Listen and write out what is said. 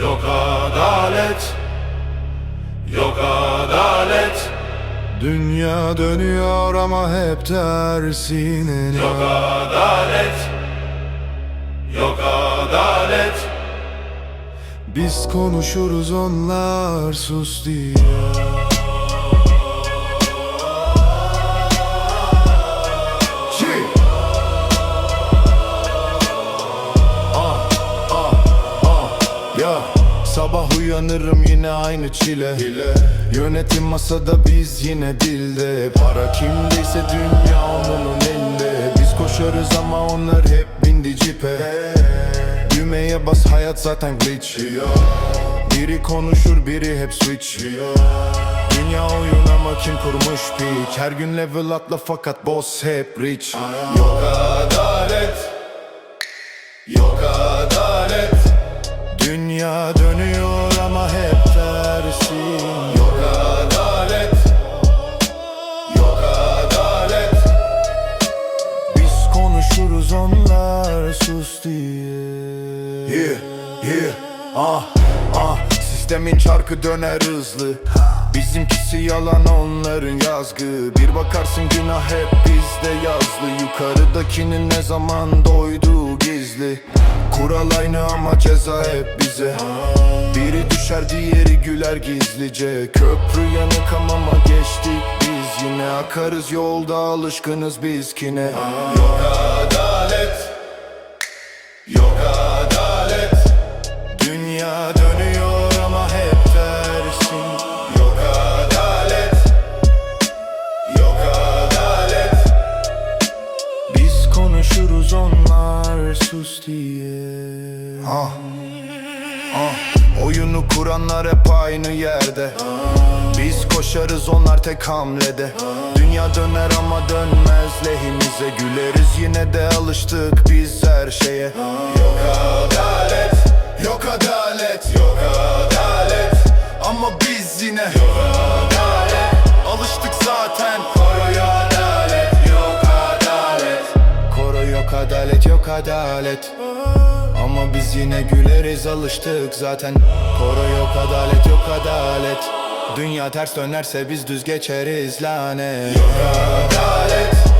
Yok adalet Yok adalet. Dünya dönüyor ama hep tersine. Yok adalet Yok adalet. Biz konuşuruz onlar sus diyor Yeah. Şey. Ah, ah. Sabah uyanırım yine aynı çile. Yönetim masada biz yine dilde. Para kimdeyse dünya onun elinde. Biz koşarız ama onlar hep bindi cipe. Düğmeye bas hayat zaten glitch. Biri konuşur biri hep switch. Dünya oyun ama kim kurmuş peak Her gün level atla fakat boss hep rich. Yok adalet Yeah, yeah, ah, ah. Sistemin çarkı döner hızlı. Bizimkisi yalan onların yazgı. Bir bakarsın günah hep bizde yazlı. Yukarıdakinin ne zaman doyduğu gizli. Kural aynı ama ceza hep bize. Biri düşer diğeri güler gizlice. Köprü yanık ama geçtik biz. Yine Akarız yolda alışkınız biz kine. Yok adalet sus diye. Ah Ah, oyunu kuranlar hep aynı yerde. Biz koşarız onlar tek hamlede. Dünya döner ama dönmez lehimize. Güleriz yine de alıştık biz her şeye. Yok adalet, yok adalet, yok adalet. Ama biz yine yok adalet adalet, ama biz yine güleriz alıştık zaten. Koro yok adalet yok adalet. Dünya ters dönerse biz düz geçeriz lanet. Yok adalet